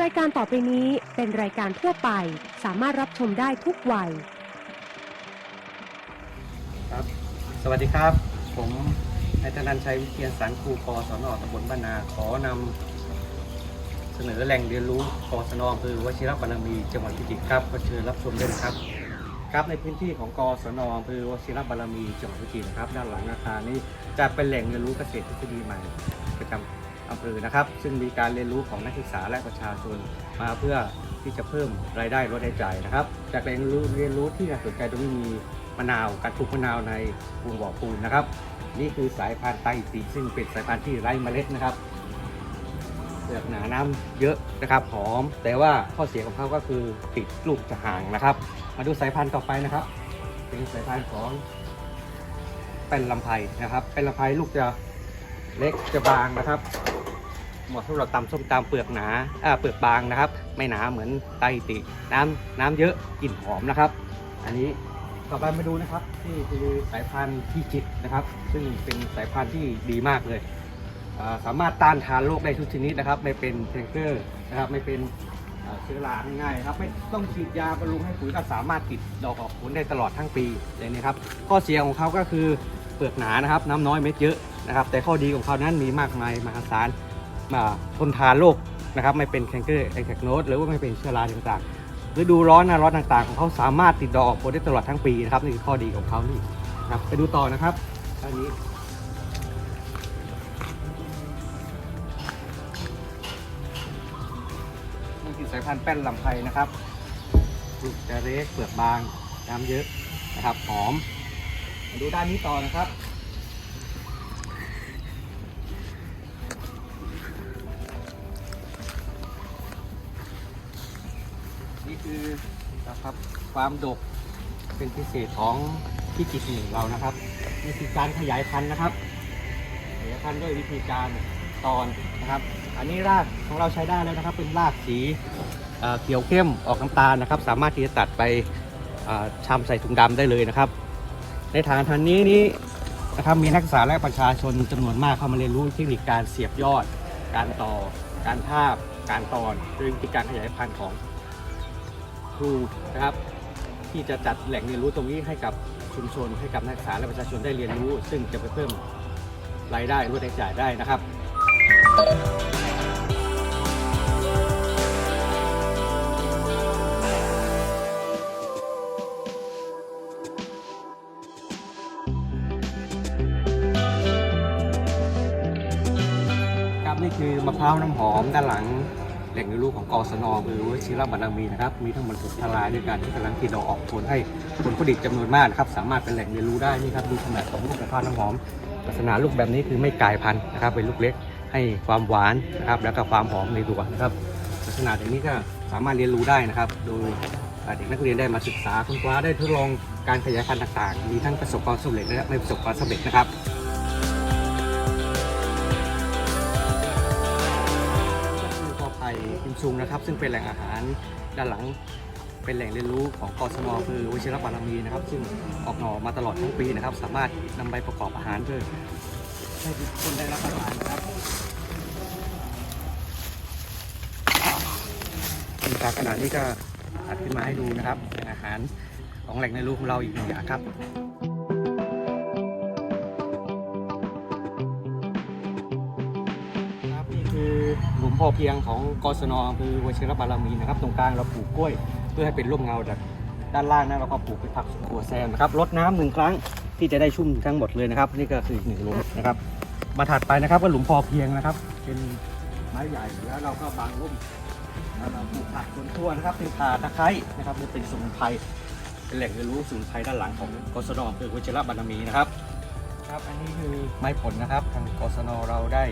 รายการต่อไปนี้เป็นรายการทั่วไป สามารถรับชมได้ทุกวัย ครับสวัสดีครับ ผมนายธนันชัยวิเชียนสารครูกศนตำบลบ้านนาขอนำเสนอแหล่งเรียนรู้กศนอำเภอวชิรบารมีจังหวัดพิจิตรครับก็เชิญรับชมได้ครับ ครับในพื้นที่ของกศนอำเภอวชิรบารมีจังหวัดพิจิตรนะครับ ด้านหลังอาคารนี้จะเป็นแหล่งเรียนรู้เกษตรทฤษฎีใหม่ประจำ อำเภอนะครับ ซึ่งมีการเรียนรู้ของนักศึกษาและประชาชนมาเพื่อที่จะเพิ่มรายได้ลดรายจ่ายนะครับ จากแหล่งรู้เรียนรู้ที่น่าสนใจตรงนี้มีมะนาวการปลูกมะนาวในวงบ่อปูนนะครับ นี่คือสายพันธุ์ไตสีซึ่งเป็นสายพันธุ์ที่ไร้เมล็ดนะครับเปลือกหนาน้ำเยอะนะครับหอม แต่ว่าข้อเสียของเขาก็คือติดลูกจะห่างนะครับ มาดูสายพันธุ์ต่อไปนะครับ เป็นสายพันธุ์ของเป็นลำไพนะครับเป็นลำไพลูกจะเล็กจะบางนะครับ เหมาะสำหรับตำส้มตำเปลือกหนาอ่าเปลือกบางนะครับ ไม่หนาเหมือนไตติ น้ำน้ำเยอะกลิ่นหอมนะครับ อันนี้ต่อไปมาดูนะครับนี่คือสายพันธุ์ที่จิตนะครับ ซึ่งเป็นสายพันธุ์ที่ดีมากเลย สามารถต้านทานโรคได้ทุกชนิดนะครับ ไม่เป็นแทงเกอร์นะครับไม่เป็นเชื้อราง่ายๆครับไม่ต้องฉีดยาบำรุงให้ปุ๋ยก็สามารถติดดอกออกผลได้ตลอดทั้งปีเลยนะครับข้อเสียของเขาก็คือเปลือกหนานะครับ น้ำน้อยเม็ดเยอะนะครับ แต่ข้อดีของเขานั้นมีมากมายมหาศาล ทนทานโรคนะครับไม่เป็นแคนเกอร์แอนแคโนดหรือว่าไม่เป็นเชื้อราต่างๆฤดูร้อนหนาร้อนต่างๆ ของเขาสามารถติดดอกออกผลได้ตลอดทั้งปีนะครับนี่คือข้อดีของเขานี่ครับไปดูต่อนะครับอันนี้นี่คือสายพันธุ์แป้นลำไพนะครับลูกจะเล็กเปลือกบางน้ำเยอะนะครับหอม มาดูด้านนี้ต่อนะครับ นี่คือนะครับความดกเป็นพิเศษของที่กิจหนึ่งเรานะครับนี่คือการขยายพันธุ์นะครับขยายพันธุ์ด้วยวิธีการตอนนะครับ อันนี้รากของเราใช้ได้แล้วนะครับ เป็นรากสีเเขียวเข้มออกน้ำตาลนะครับ สามารถที่จะตัดไปเอ่อชำใส่ถุงดำได้เลยนะครับ ในฐานทันนี้นี้นะครับมีนักศึกษาและประชาชนจำนวนมากเข้ามาเรียนรู้เทคนิคการเสียบยอด การต่อ การทาบการตอนโดยวิธีการขยายพันธุ์ของ รูนะครับ ที่จะจัดแหล่งเรียนรู้ตรงนี้ให้กับชุมชนให้กับนักศึกษาและประชาชนได้เรียนรู้ ซึ่งจะไปเพิ่มรายได้ลดรายจ่ายได้นะครับครับนี่คือมะพร้าวน้ำหอมด้านหลัง แหล่งเรียนรู้ของกศนหรือวชิรบารมีนะครับ มีทั้งหมดหกทลายด้วยกันที่กำลังติดดอกออกผลให้ผลผลิตจำนวนมากนะครับ สามารถเป็นแหล่งเรียนรู้ได้นี่ครับดูขนาดของลูกมะพร้าน้ำหอมลักษณะลูกแบบนี้คือไม่กลายพันธุ์นะครับ เป็นลูกเล็กให้ความหวานนะครับ แล้วก็ความหอมในตัวนะครับลักษณะอย่างนี้ก็สามารถเรียนรู้ได้นะครับ โดยเด็กนักเรียนได้มาศึกษาค้นคว้าได้ทดลองการขยายพันธุ์ต่างๆ มีทั้งประสบความสำเร็จและไม่ประสบความสำเร็จนะครับ มซุงนะครับ ซึ่งเป็นแหล่งอาหารด้านหลังเป็นแหล่งเรียนรู้ของกศนคือวิชรบารมีนะครับ ซึ่งออกหน่อมาตลอดทั้งปีนะครับ สามารถนำไปประกอบอาหารเพื่อให้คนได้รับประทานนะครับมีปลาขนาดนี้ก็ตัดขึ้นมาให้ดูนะครับเป็นอาหารของแหล่งเรียนรู้ของเราอีกหนึ่งอย่างครับ อเพียงของกศนอำเภอวชิรบารมีนะครับ ตรงกลางเราปลูกกล้วย เพื่อให้เป็นร่มเงาจากด้านล่างนะเราก็ปลูกเป็นผักตัวแซมนะครับรดน้ำหนึ่งครั้งที่จะได้ชุ่มทั้งหมดเลยนะครับ นี่ก็คืออีกหนึ่งหลุมนะครับ มาถัดไปนะครับก็หลุมพอเพียงนะครับ เป็นไม้ใหญ่แล้วเราก็บางร่มแล้วเราปลูกผักสวนครัวนะครับเป็นข่าตะไคร้นะครับนี่เป็นสมุนไพรเป็นแหล่งเรียนรู้สมุนไพรด้านหลังของกศนอำเภอวชิรบารมีนะครับครับอันนี้คือไม้ผลนะครับ ทางกศนเราได้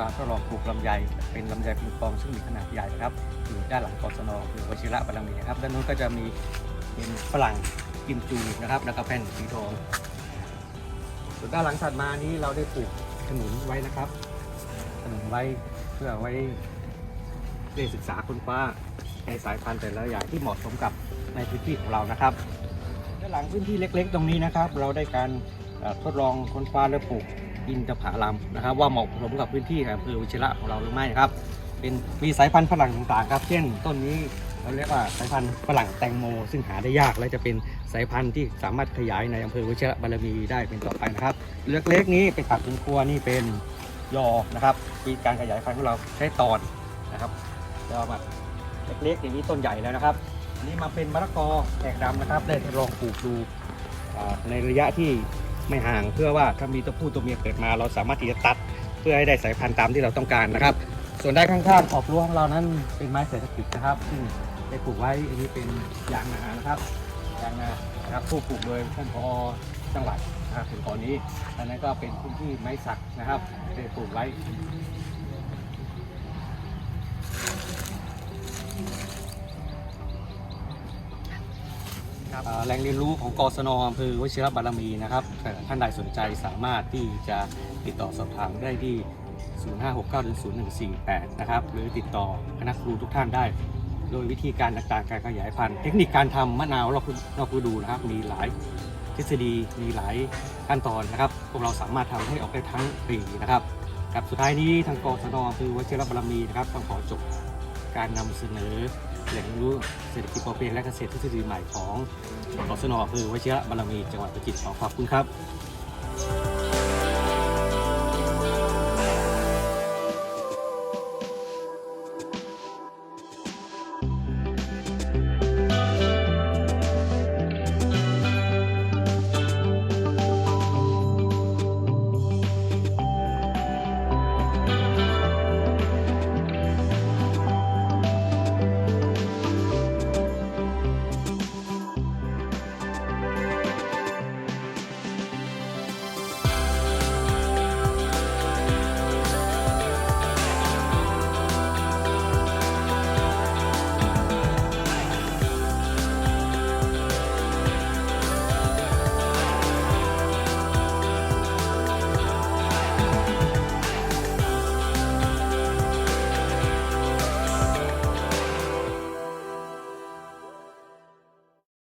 การทดลองปลูกลำไย เป็นลำไยปิงปองซึ่งมีขนาดใหญ่นะครับอยู่ด้านหลังกศนคือวชิระบารมีนะครับด้านนู้นก็จะมีเป็นฝรั่งกิมจูนะครับ แล้วก็แผ่นสีทองส่วนด้านหลังถัดมานี้เราได้ปลูกขนุนไว้นะครับขนุนไว้เพื่อไว้เรียนศึกษาค้นคว้าในสายพันธุ์แต่ละอย่างที่เหมาะสมกับในพื้นที่ของเรานะครับด้านหลังพื้นที่เล็ก ๆ ตรงนี้นะครับ เราได้การทดลองค้นคว้าและปลูก อินทผลัมนะครับ ว่าเหมาะสมกับพื้นที่อำเภอวิชิระของเราหรือไม่นะครับ เป็นมีสายพันธุ์ฝรั่งต่างๆครับ เช่นต้นนี้เราเรียกว่าสายพันธุ์ฝรั่งแตงโม ซึ่งหาได้ยากและจะเป็นสายพันธุ์ที่สามารถขยายในอำเภอวชิระบารมีได้เป็นต่อไปนะครับเล็กๆนี้เป็นผักสวนครัวนี่เป็นยอนะครับมีการขยายพันธุ์ของเราใช้ตอนนะครับแล้วมาเล็กๆอย่างนี้ต้นใหญ่แล้วนะครับอันนี้มาเป็นมะละกอแขกดำนะครับได้ทดลองปลูกดูในระยะที่ ไม่ห่าง เพื่อว่าถ้ามีตัวผู้ตัวเมียเกิดมา เราสามารถที่จะตัดเพื่อให้ได้สายพันธุ์ตามที่เราต้องการนะครับ ส่วนด้านข้างๆขอบรั้วของเรานั้นเป็นไม้เศรษฐกิจนะครับซึ่งได้ปลูกไว้อันนี้เป็นยางนานะครับยางนานะครับผู้ปลูกโดยท่านพอจังหวัดนะครับถึงตอนนี้อันนั้นก็เป็นพื้นที่ไม้สักนะครับได้ปลูกไว้ แหล่งเรียนรู้ของกศนอำเภอวชิรบารมีนะครับแต่ท่านใดสนใจสามารถที่จะติดต่อสอบถามได้ที่ 0569-0148 นะครับ หรือติดต่อคณะครูทุกท่านได้ โดยวิธีการต่างๆการขยายพันธุ์ เทคนิคการทำมะนาวรอบฤนอกฤดูนะครับ มีหลายทฤษฎีมีหลายขั้นตอนนะครับ พวกเราสามารถทำให้ออกได้ทั้งปีนะครับกับสุดท้ายนี้ทางกศนอำเภอวชิรบารมีนะครับต้องขอจบ การนำเสนอแหล่งเรียนรู้เศรษฐกิจพอเพียงและเกษตรทฤษฎีใหม่ของกศนอำเภอวชิระบารมีจังหวัดประจิตรขอขอบคุณครับ